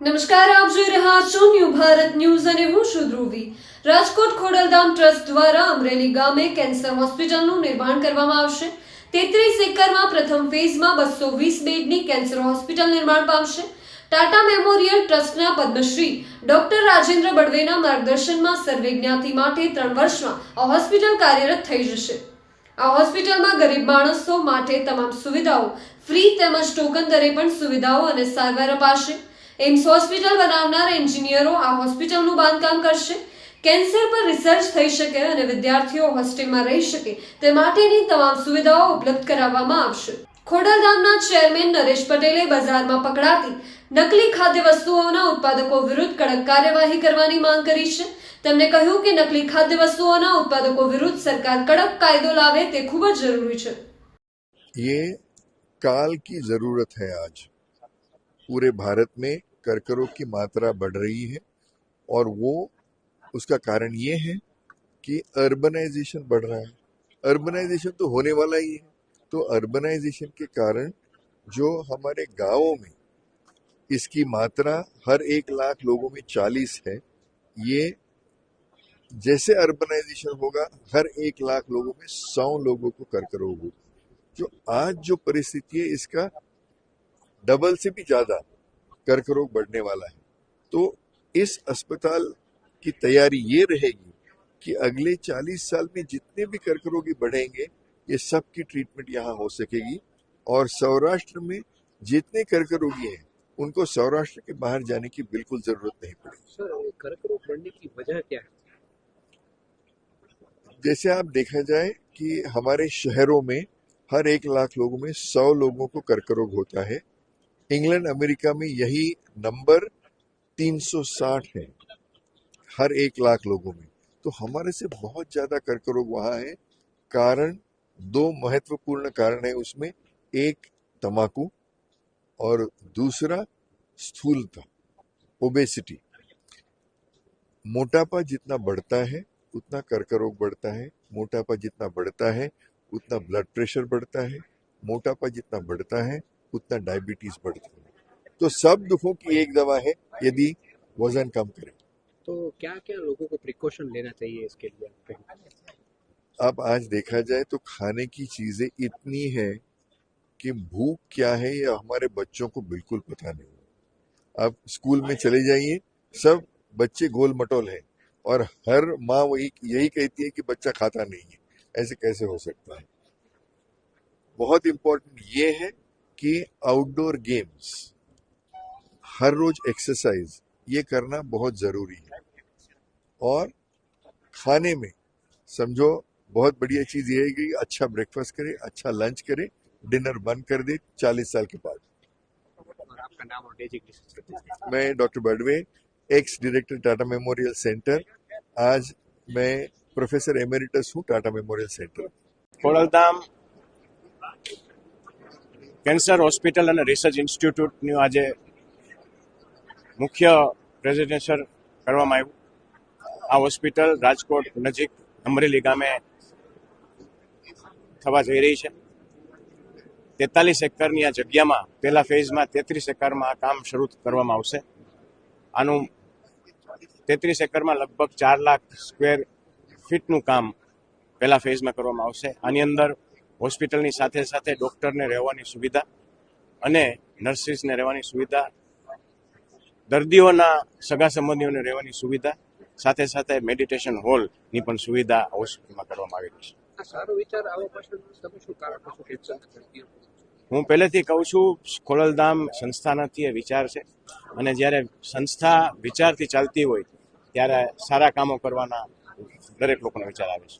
નમસ્કાર, આપ જોઈ રહ્યા છો ન્યૂ ભારત ન્યૂઝ અને હું છું ધ્રુવી. રાજકોટ ખોડલધામ ટ્રસ્ટ દ્વારા અમરેલી ગામે કેન્સર હોસ્પિટલનું નિર્માણ કરવામાં આવશે. તેત્રીસ એકરમાં પ્રથમ ફેઝમાં બસો વીસ બેડની કેન્સર હોસ્પિટલ નિર્માણ પામશે. ટાટા મેમોરિયલ ટ્રસ્ટના પદ્મશ્રી ડોક્ટર રાજેન્દ્ર બળવેના માર્ગદર્શનમાં સર્વે જ્ઞાતિ માટે ત્રણ વર્ષમાં આ હોસ્પિટલ કાર્યરત થઈ જશે. આ હોસ્પિટલમાં ગરીબ માણસો માટે તમામ સુવિધાઓ ફ્રી તેમજ ટોકન દરે પણ સુવિધાઓ અને સારવાર અપાશે. એમ્સ હોસ્પિટલ બનાવનાર એન્જિનિયરો આ હોસ્પિટલનું બાંધકામ કરશે કેન્સર પર રિસર્ચ થઈ શકે અને વિદ્યાર્થીઓ હોસ્ટેલમાં રહી શકે તે માટેની તમામ સુવિધાઓ ઉપલબ્ધ કરાવવામાં આવશે ખોડલધામના ચેરમેન નરેશ પટેલે બજારમાં પકડાતી નકલી ખાદ્ય વસ્તુઓના ઉત્પાદકો વિરુદ્ધ કડક કાર્યવાહી કરવાની માંગ કરી છે તેમણે કહ્યું કે નકલી ખાદ્ય વસ્તુઓના ઉત્પાદકો વિરુદ્ધ સરકાર કડક કાયદો લાવે તે ખૂબ જ જરૂરી છે ये काल की जरूरत है आज पूरे भारत में कर्करोग की मात्रा बढ़ रही है। और वो, उसका कारण ये है कि अर्बनाइजेशन बढ़ रहा है। अर्बनाइजेशन तो होने वाला ही है। तो अर्बनाइजेशन के कारण जो हमारे गाँवों में इसकी मात्रा हर एक लाख लोगों में चालीस है, ये जैसे अर्बनाइजेशन होगा, हर एक लाख लोगों में सौ लोगों को कर्करोग होगा। जो आज जो परिस्थिति है, इसका डबल से भी ज़्यादा कर्करोग बढ़ने वाला है। तो इस अस्पताल की तैयारी ये रहेगी कि अगले 40 साल में जितने भी कर्क रोगी बढ़ेंगे ये सब की ट्रीटमेंट यहाँ हो सकेगी। और सौराष्ट्र में जितने कर्क रोगी हैं उनको सौराष्ट्र के बाहर जाने की बिल्कुल ज़रूरत नहीं पड़ेगी। सर कर्करोग बढ़ने की वजह क्या है? जैसे आप देखा जाए कि हमारे शहरों में हर एक लाख लोगों में सौ लोगों को कर्क रोग होता है। इंग्लैंड, अमेरिका में यही नंबर 360 है, हर एक लाख लोगों में। तो हमारे से बहुत ज़्यादा कर्क रोग वहाँ है। कारण, दो महत्वपूर्ण कारण है उसमें। एक तमाकू और दूसरा, स्थूलता ओबेसिटी मोटापा जितना बढ़ता है, उतना कर्क रोग बढ़ता है। मोटापा जितना बढ़ता है, उतना ब्लड प्रेशर बढ़ता है। मोटापा जितना बढ़ता है उतना डायबिटीज़ बढ़ता है तो सब दुखों की एक दवा है यदि वज़न कम करें। तो क्या क्या लोगों को प्रिकॉशन लेना चाहिए इसके लिए? अब आज देखा जाए तो खाने की चीज़ें इतनी है कि भूख क्या है ये हमारे बच्चों को बिल्कुल पता नहीं आप स्कूल में चले जाइए सब बच्चे गोल मटोल हैं और हर माँ वही यही कहती है कि बच्चा खाता नहीं है। ऐसे कैसे हो सकता है? बहुत इम्पोर्टेंट ये है कि आउटडोर गेम्स हर रोज एक्सरसाइज ये करना बहुत ज़रूरी है। और खाने में, समझो, बहुत बढ़िया चीज़ ये है कि अच्छा ब्रेकफास्ट करे अच्छा लंच करे डिनर बंद कर दे, चालीस साल के बाद। मैं doctor Badwe ex director Tata memorial centre. आज मैं प्रोफेसर एमेरिटस हूँ, Tata memorial centre. Khodaldham cancer hospital અને રિસર્ચ ઇન્સ્ટિટ્યૂટનું આજે મુખ્ય પ્રેઝન્ટેશન કરવામાં આવ્યું. આ હોસ્પિટલ રાજકોટ નજીક અમરેલી ગામે થવા જઈ રહી છે. તેતાલીસ એકરની આ જગ્યામાં, પહેલા ફેઝમાં તેત્રીસ એકરમાં આ કામ શરૂ કરવામાં આવશે. આનું તેત્રીસ એકરમાં લગભગ ચાર લાખ સ્ક્વેર ફીટનું કામ પહેલા ફેઝમાં કરવામાં આવશે. આની અંદર હોસ્પિટલની સાથે સાથે ડૉક્ટરને રહેવાની સુવિધા અને નર્સિસને રહેવાની સુવિધા દર્દીઓના સગા સંબંધીઓને રહેવાની સુવિધા સાથે સાથે મેડિટેશન હોલની પણ સુવિધા હોસ્પિટલમાં કરવામાં આવેલી છે. હું પહેલેથી કહું છું ખોલલધામ સંસ્થાનાથી એ વિચાર છે અને જ્યારે સંસ્થા વિચારથી ચાલતી હોય ત્યારે સારા કામો કરવાના દરેક લોકોનો વિચાર આવે છે.